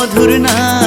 मधुर ना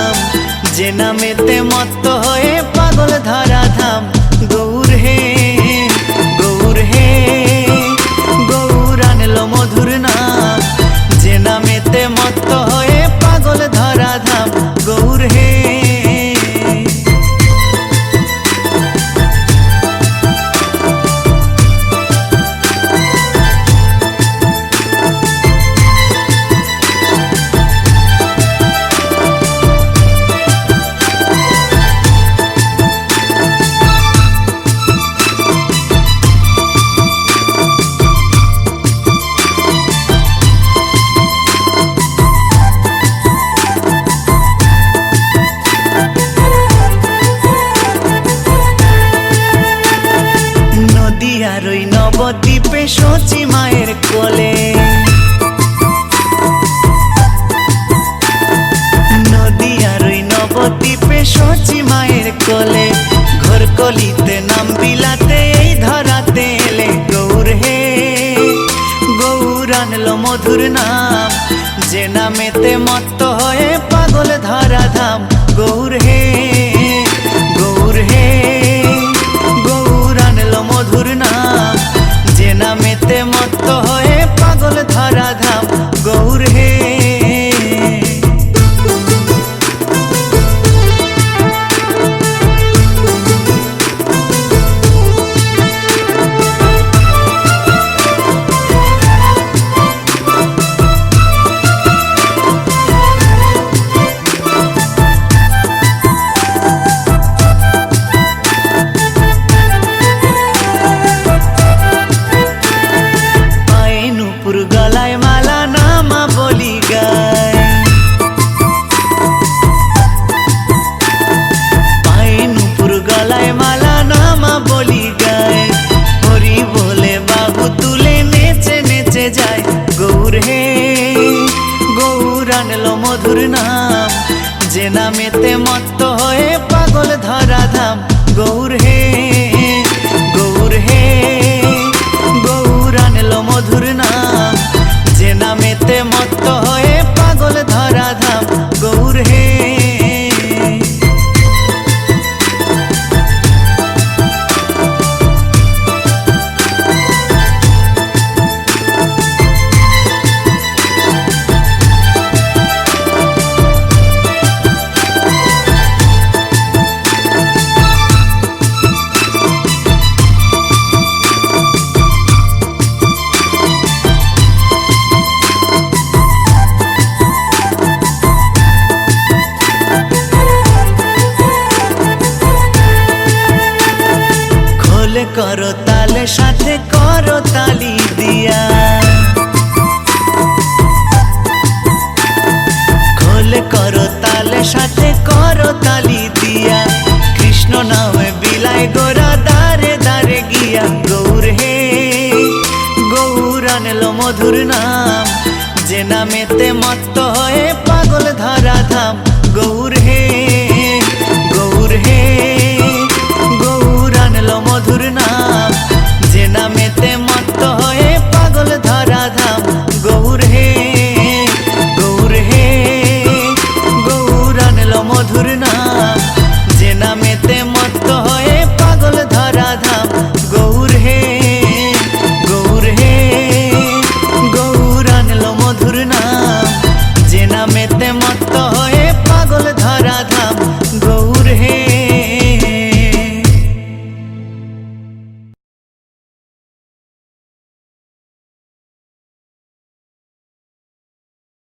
আর ওই নবদ্বীপে সচি মায়ের কোলে। নদী আর ওই নবদ্বীপে সচি মায়ের কোলে। গৌর হে করো তালে, সাথে করো তালি দিয়া। খোল করো তালে, সাথে করো তালি দিয়া। কৃষ্ণ নামে বিলাই গোরা দারে দারে গিয়া গৌর হে। গৌর আনলো মধুর নাম, যে নামেতে